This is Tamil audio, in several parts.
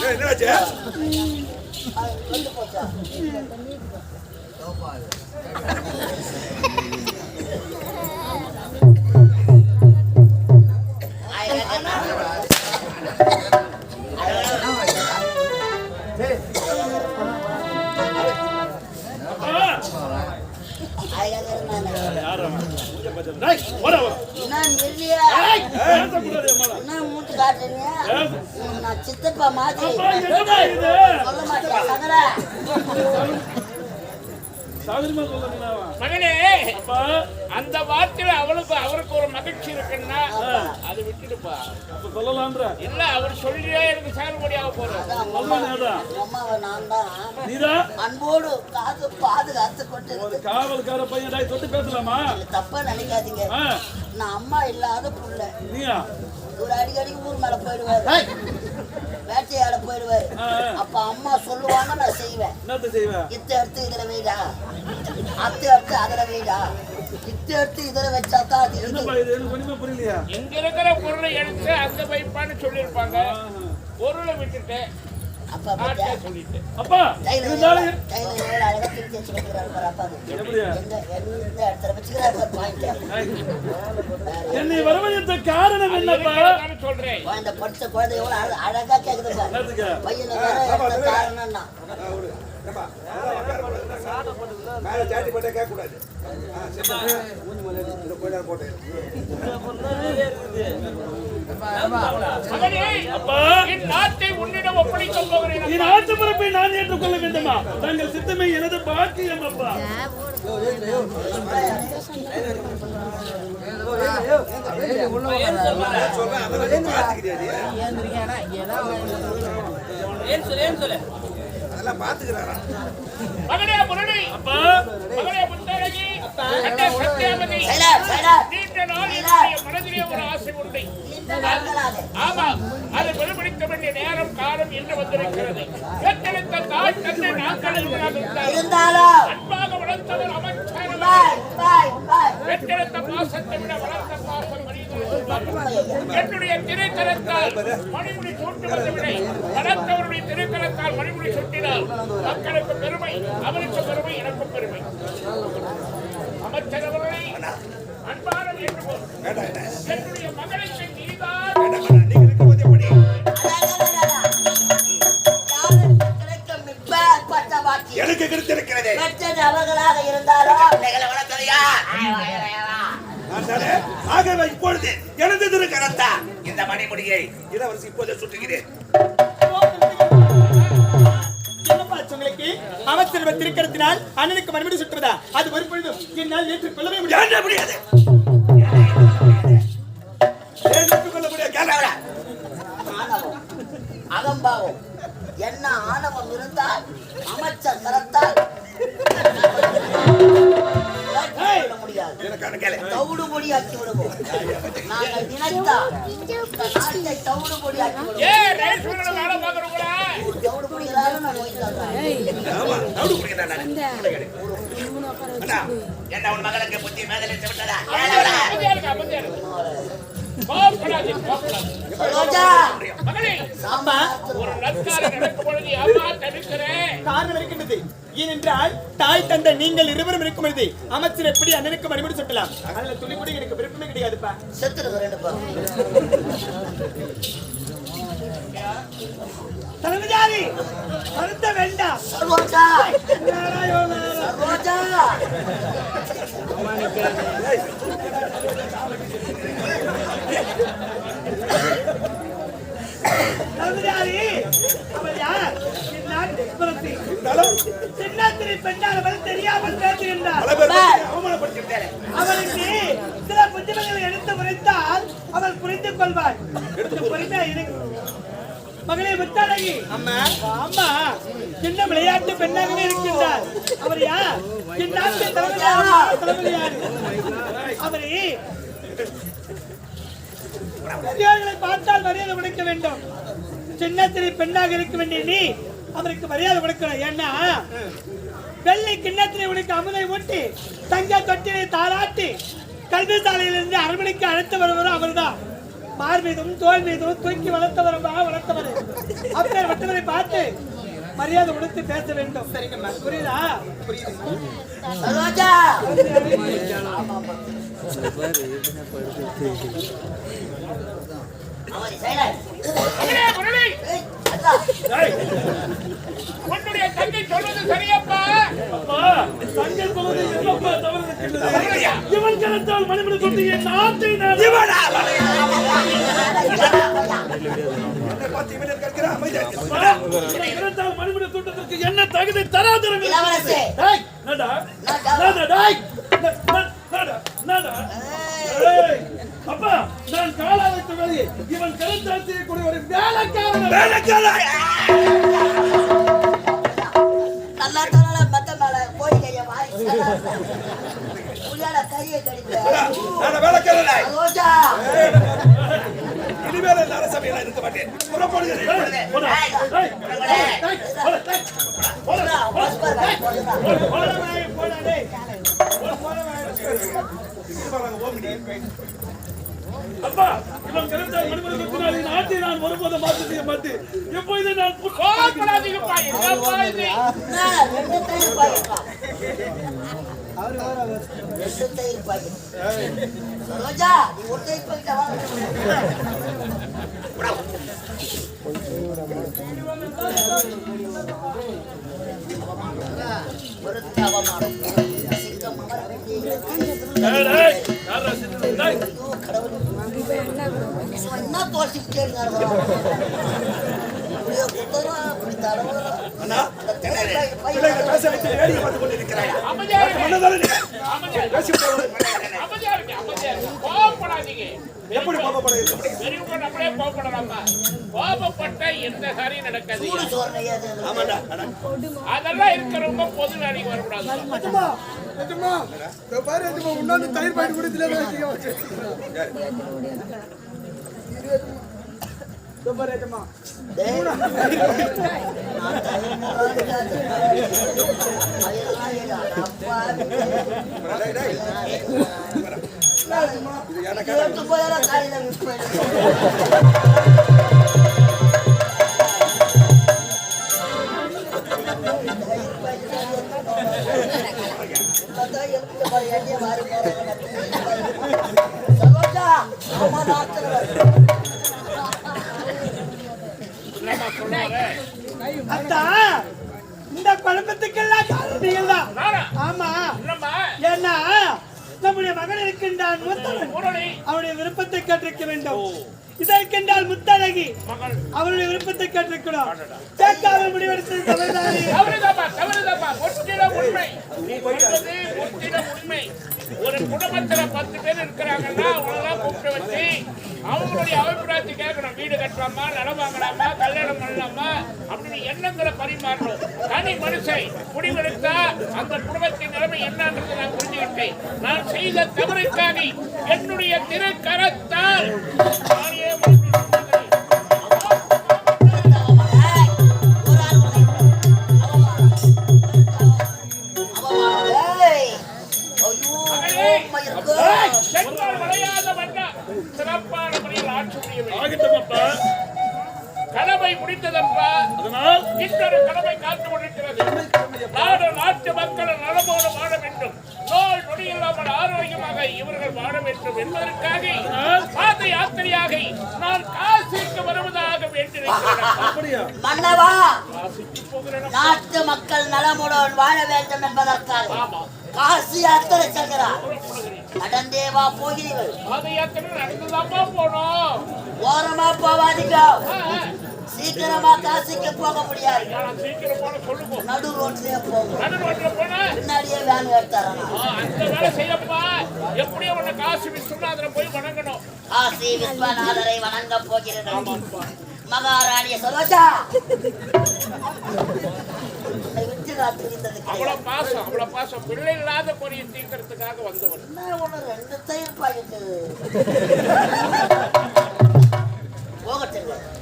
ஏய், என்னாச்சு டேய், என்ன ஏய், காட்டுறீங்க? நான் சித்தப்பா மாதிரி? சொல்ல? மகனே அப்பா, அந்த வார்த்தையில அவளுக்கு அவருக்கு ஒரு மகிழ்ச்சி இருக்குன்னா அதை விட்டுடுப்பா. சொல்லலாம்ன்ற. இல்ல அவர் சொல்லியே எனக்கு தான் நீதான் அன்போடு காத்து பாதுகாத்து கொண்டு. காவல்கார பையன் தொட்டு பேசலாமா? தப்பா நினைக்காதீங்க. நான் அம்மா இல்லாத புள்ள. ஒரு அடிக்கடி ஊர் மேல போயிடுவாரு. வேட்டையாட போயிடுவாரு. அப்ப அம்மா சொல்லுவாங்க நான் செய்வேன். இத்த எடுத்து இதுல வைடா. அத்தை எடுத்து அதுல வைடா. இத்த எடுத்து இதுல வச்சா தான் அது புரியலையா. இங்க இருக்கிற பொருளை எடுத்து அங்க வைப்பான்னு சொல்லியிருப்பாங்க. பொருளை விட்டுட்டு அப்ப பாத்தியா? சொல்லிட்டு அப்பா இருந்தாலும் எவ்வளவு- கையில எவ்வளவு அழகா வச்சு வைக்கிறாரு பாரு அப்பா எந்த எந்த இடத்துல வச்சுக்கிறாரு பாரு point. என்னை வரவழைத்த காரணம் அது என்னப்பா? இருக்கிறதான்னு சொல்றேன். குழந்தை படிச்ச குழந்தை எவ்வளவு அழ- அழகா கேக்குது பாரு. பையனை மேல சாட்டி போட்டா கேட்க கூடாது ஆ, சரி. இதை போய் நான் ஏற்றுக்கொள்ள வேண்டுமா தங்கள் சித்தமே எனது பாக்கியம் அப்பா சொல்றேன் அதெல்லாம் பார்த்துக்கிறியா அதெல்லாம் பார்த்துக்கிறாரா? மகனே முரளி அப்பா. மகனே சத்யாவதி சைலா, சைலா. நீண்ட நாள் என்னுடைய மனதிலே ஒரு ஆசை உண்டு. இந்த நாட்களாக ஆமா அதை வெளிப்படுத்த வேண்டிய நேரம் காலம் என்று வந்திருக்கிறது. பெற்றெடுத்த தாய் தந்தை நாட்கள் இருந்தாலும் அன்பாக வளர்த்தவர் அமைச்சர். பெற்றெடுத்த பாசத்தை விட வளர்த்த என்னுடைய திருக்கரத்தால் மணிமுடி சூட்டுவதை விட வளர்த்தவருடைய திருக்கரத்தால் மணிமுடி சூட்டினார் மக்களுக்கு பெருமை அவருக்கு பெருமை எனக்கும் பெருமை. அமைச்சர் அவர்களை அன்பான வேண்டுகோள் என்னுடைய மகளுக்கு நீதான். எனக்கு கிடைத்திருக்கிறது அவர்களாக இருந்தாலும் நான் தானே ஆகவே இப்பொழுது எனது திருக்கரத்தா இந்த மணிமுடியை இளவரசி இப்போதே சுட்டுகிறேன். உங்களுக்கு அமைச்சர் திருக்கரத்தினால் அண்ணனுக்கு மறுபடி சுற்றுவதா அது ஒரு பொழுதும் என்னால் ஏற்றுக்கொள்ளவே முடியாது. ஏற்றுக்கொள்ள முடியாது. அகம்பாவம். என்ன ஆணவம் இருந்தால் அமைச்சர் கரத்தால் தவிடு பொடியாக்கி விடுவோம். நாங்கள் நினைத்தால் இந்த நாட்டை தவிடு விடுவோம். ரேஷ்மனோட வேலை பார்க்கறவங்களா? தவிடு நான் ஆமா நடு குடிக்கிறேன் அண்ணா என்ன உன் மகளுக்கு புத்தி மேதலை விட்டதா? அமைதியா இருக்க அமைதியா இருக்க கோபப்படாதே கோபப்படாதே. ரோஜா. மகளே சாம்பா. ஒரு நற்காரம் நடக்கும் பொழுது அம்மா தடுக்கிறேன் காரணம் இருக்கின்றது. ஏனென்றால் தாய் தந்தை நீங்கள் இருவரும் இருக்கும் பொழுது அமைச்சர் எப்படி அண்ணனுக்கு மறுபடி சுட்டலாம்? அதுல துளி கூட எனக்கு விருப்பமே கிடையாதுப்பா. தலைமையாரி வருத்த வேண்டாம். சரோஜா சரோஜா தலைமையாரி அவள் யார் சின்னத்திரி தெரியாமல் பேசுகின்றார் அவளுக்கு சில புத்திமதிகளை எடுத்து உரைத்தால் அவள் புரிந்து கொள்வாள். பொறுமையா இருக்கு மகளே முத்தாளகி அம்மா. அம்மா சின்ன விளையாட்டு பெண்ணாகவே இருக்கின்றார். அவர் யார்? என் நாட்டு தலைமையார் தலைமையார் அவரே பெரியோர்களை பார்த்தால் மரியாதை கொடுக்க வேண்டும். சின்னத்திரை பெண்ணாக இருக்க வேண்டிய நீ அவருக்கு மரியாதை கொடுக்கணும் ஏன்னா வெள்ளை கிண்ணத்தினை உனக்கு அமுதை ஊட்டி தங்க தொட்டினை தாராட்டி கல்வி சாலையிலிருந்து அரண்மனைக்கு அழைத்து வருவரும் அவர்தான். மார் மீதும் தோல் மீதும் தூக்கி வளர்த்தவரமா வளர்த்தவர். அப்பேர் வட்டவரை பார்த்து மரியாதை கொடுத்து பேச வேண்டும். சரிங்கம்மா புரியுதா உன்னுடைய தங்கை சொல்வது சரியப்பா. தங்கள் சொல்வது தவறு இவன் மணிமணி தொட்டு என் நாட்டை இவனா? என்ன தகுதி தராதரம் அப்பா நான் காலா வைத்த வேலையை இவன் கருத்தால் செய்யக்கூடிய ஒரு வேலைக்காரன் வேலைக்காரன். நல்லா தரல மெத்த மேல போய் கைய வாய் புள்ளால கையை கடிக்க நான் வேலைக்காரனா? சரோஜா இனிமேல் அரசவையில் இருக்க மாட்டேன் புறப்படுகிறேன். போடா. போடா, அப்பா இவன் கருத்தால் மணிமணி தொட்டினால் என் நாட்டை நான் ஒருபோதும் மாற்ற செய்ய மாட்டேன். எப்பொழுது நான் கோபப்படாதீங்கப்பா என்னப்பா இது? நீ ஒரு அவமானம். எப்படி கோபப்பட்ட எந்த காரியம் நடக்காது. அதெல்லாம் இருக்கிறவங்க பொது வேலைக்கு வரக்கூடாது. டேய், நான் தயிர் போடாது. அதெல்லாம் இல்ல, அப்பா. டேய், டேய். இது எனக்கு கேட்டு போயெல்லாம் காலையில மிஸ் பண்ணிடுறேன். அத்தா இந்த குழப்பத்துக்கெல்லாம் காரணம் நீங்கள்தான். தான் ஆமா. நம்முடைய மகன் இருக்கின்றான் முத்தவன் அவனுடைய விருப்பத்தை கேட்டிருக்க வேண்டும். இதற்கென்றால் முத்தழகி அவருடைய விருப்பத்தை கேட்டிருக்கணும் கேட்காமல் முடிவெடுத்தது தவறுதானே தவறுதாப்பா தவறுதாப்பா முற்றிலும் உண்மை. நீ சொல்றது முற்றிலும் உண்மை. ஒரு குடும்பத்துல பத்து பேர் இருக்கிறாங்கன்னா அவங்களுடைய அபிப்பிராயத்தை கேட்கணும். வீடு கட்டுறாமா நிலம் வாங்கலாமா கல்யாணம் பண்ணலாமா அப்படின்னு எண்ணங்களை பரிமாறணும். தனி மனுஷன் முடிவெடுத்தா அந்த குடும்பத்தின் நிலைமை என்னன்றது நான் புரிஞ்சுக்கிட்டேன். நான் செய்த தவறுக்காக என்னுடைய திருக்கரத்தால் கடமை முடித்ததப்பா அதனால் இன்னொரு கடமை காத்து கொண்டிருக்கிறது. நாடு நாட்டு மக்கள் நலமோடு வாழ வேண்டும். நோய் நொடி இல்லாமல் ஆரோக்கியமாக இவர்கள் வாழ வேண்டும் என்பதற்காக பாத யாத்திரையாக நான் காசிக்கு வருவதாக மன்னவா நாட்டு மக்கள் நலமுடன் வாழ வேண்டும் என்பதற்காக காசி யாத்திரை செல்கிறார். நடந்தேவா போகிறீர்கள். ஓரமா போவாதீங்க. சீக்கிரமா காசிக்கு போக முடியாது. நடு ரோட்லயே போகும். பின்னாடியே வேன் எடுத்தாரா ஆ, அந்த வேலை செய்யப்பா எப்படியோ உன்னை காசு விஸ்வநாதரை வணங்க போகிறீர்கள் மகாராணிய சரோஜா பிள்ளை இல்லாத குறையை தீர்க்கறதுக்காக வந்தவன் என்ன ஒண்ணு ரெண்டு தயிர் பாக்கெட்டு?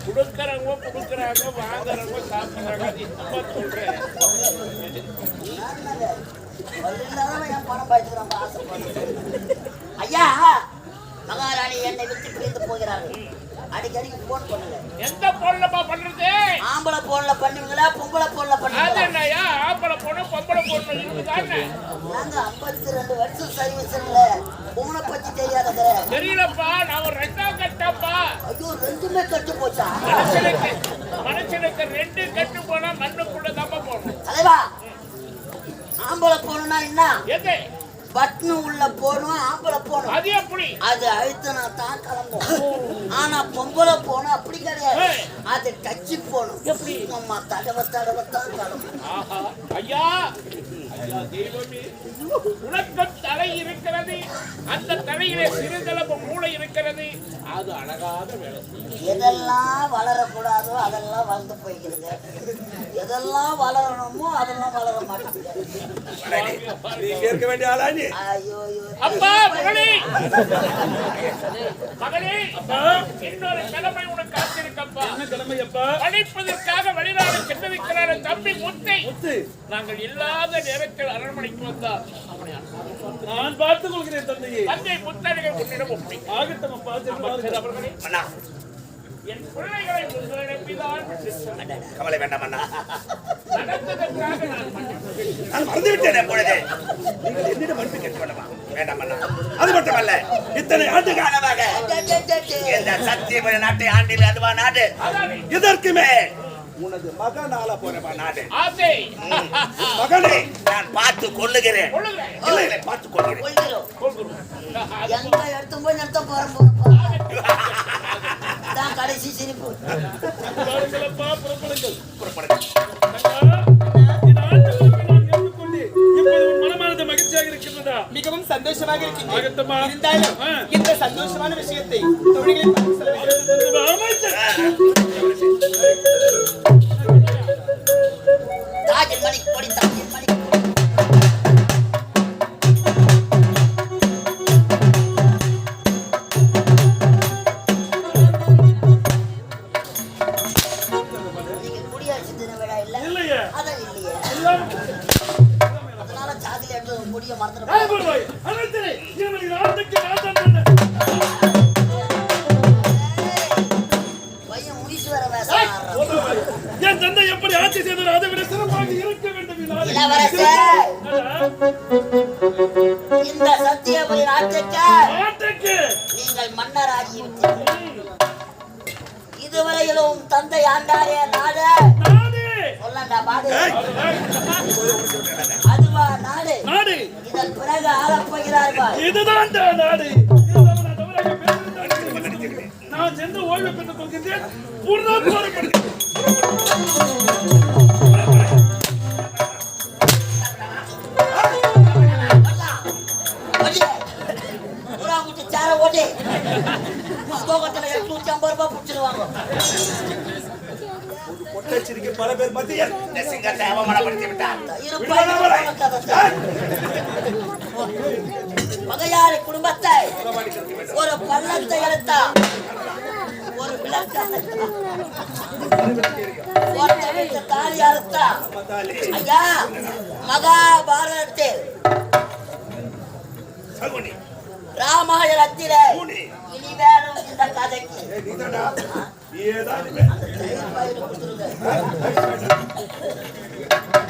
கொடுக்கறவங்க கொடுக்கறாங்க வாங்குறவங்க சாப்பிடுறாங்க. அது என்னமா ஐயா மகாராணி என்னை விட்டு பிரிந்து போகிறார்கள். அடிக்கடிக்கு போன் பண்ணுங்க. எந்த போன்லப்பா பண்றது? ஆம்பளை போன்ல பண்ணுவீங்களா பொம்பளை போன்ல பண்ணுவீங்களா? ஆம்பளை பொண்ணு பொம்பளை பொண்ணு இருக்குதானே நாங்க ஐம்பத்தி ரெண்டு வருஷம் சர்வீஸ்ல உங்களை பத்தி தெரியாதங்க தெரியலப்பா நான் ஒரு ரெண்டாம் கட்டப்பா. ஐயோ ரெண்டுமே கட்டு போச்சா? மனுஷனுக்கு மனுஷனுக்கு ரெண்டு கட்டு போனா மண்ணுக்குள்ள தப்ப போகணும். தலைவா ஆம்பளை போனா என்ன? எது? பட்னு உள்ள போகணும் ஆம்பளை போகணும் அது எப்படி? அது அழுத்தினா தான் கிளம்பும். ஆனா பொம்பளை போனா அப்படி கிடையாது. அது டச்சு எப்படி? அம்மா தடவை தடவை தான் கிளம்பும். ஐயா! உனக்கும் தலை இருக்கிறது. அந்த தலையிலே சிறிதளவு மூளை இருக்கிறது. அது அழகாக வேலை. செய்யும் எதெல்லாம் வளரக்கூடாதோ அதெல்லாம் வளர்ந்து போய்க்கிறது எதெல்லாம் வளரணுமோ அதெல்லாம் வளர மாட்டேங்குது. இருக்க வேண்டிய ஆளா நீ? ஐயோ ஐயோ. அப்பா மகளே! மகளே! இன்னொரு கடமை உனக்கு காத்திருக்கப்பா என்ன கிழமை அப்பா படிப்பதற்காக நாங்கள் இல்லாத நேரத்தில் அரண்மனைக்கு வந்தார் நான் பார்த்துக் கொள்கிறேன் தந்தையே. தந்தை முத்தடிகள் உன்னிடம் ஒப்படை ஆகட்டும் அப்பா சென்று அமைச்சர் வாருங்கள். அவர்களே. அண்ணா. என் பிள்ளைகளை உங்களிடம் பிதான் கவலை வேண்டாம் அண்ணா. நடந்ததற்காக நான் மன்னிப்பு நான் மறந்து விட்டேன் எப்பொழுது நீங்கள் என்னிடம் மன்னிப்பு கேட்க வேண்டாமா வேண்டாம் அண்ணா. அது மட்டுமல்ல இத்தனை ஆண்டு காலமாக. இந்த சத்தியமய நாட்டை ஆண்டில் அதுவா நாடு? அதானே. இதற்குமே உனது மகனால போறவா மகனை நான் பார்த்து கொள்ளுகிறேன். கொள்ளுகிறேன். இல்லை இல்லை பார்த்து கொள்கிறேன். எங்க எடுத்து போய் நிறுத்த போறோம். தான் கடைசி சிரிப்பு. நான் மிகவும் சந்தோஷமாக இருக்கின்றேன். இந்த சந்தோஷமான விஷயத்தை தொழில்களை ஆட்சி செய்தாரோ அதை விட சிறப்பாக இருக்க வேண்டும் இந்த சத்தியபுரி நாட்டுக்கு நாட்டுக்கு! நீங்கள் மன்னராகிவிட்டீர்கள். இதுவரையிலும் தந்தை ஆண்டாரே நாடு! சொல்லண்டா பாடு! அதுவா நாடு! நாடு! இதன் பிறகு ஆளப் போகிறார்கள். இதுதான் நாடு. நான் சென்று ஓய்வு பெற்றுக் கொள்கின்றேன். சிங்கத்தை அவமானப்படுத்தி விட்டார். இருப்பாய் மகையாரி குடும்பத்தை ஒரு பள்ளத்தை எடுத்தா ஒரு விளக்கு தாலி அறுத்தா மத்தாலி, ஐயா மகாபாரதத்தில் ராமாயணத்திலே இனி வேணும் இந்த கதைக்கு. ஏய், நீதான்டா. நீயேதான் இனிமே. தயிர் பயிர் கொடுத்துருங்க ஆடுதே வளைச்சு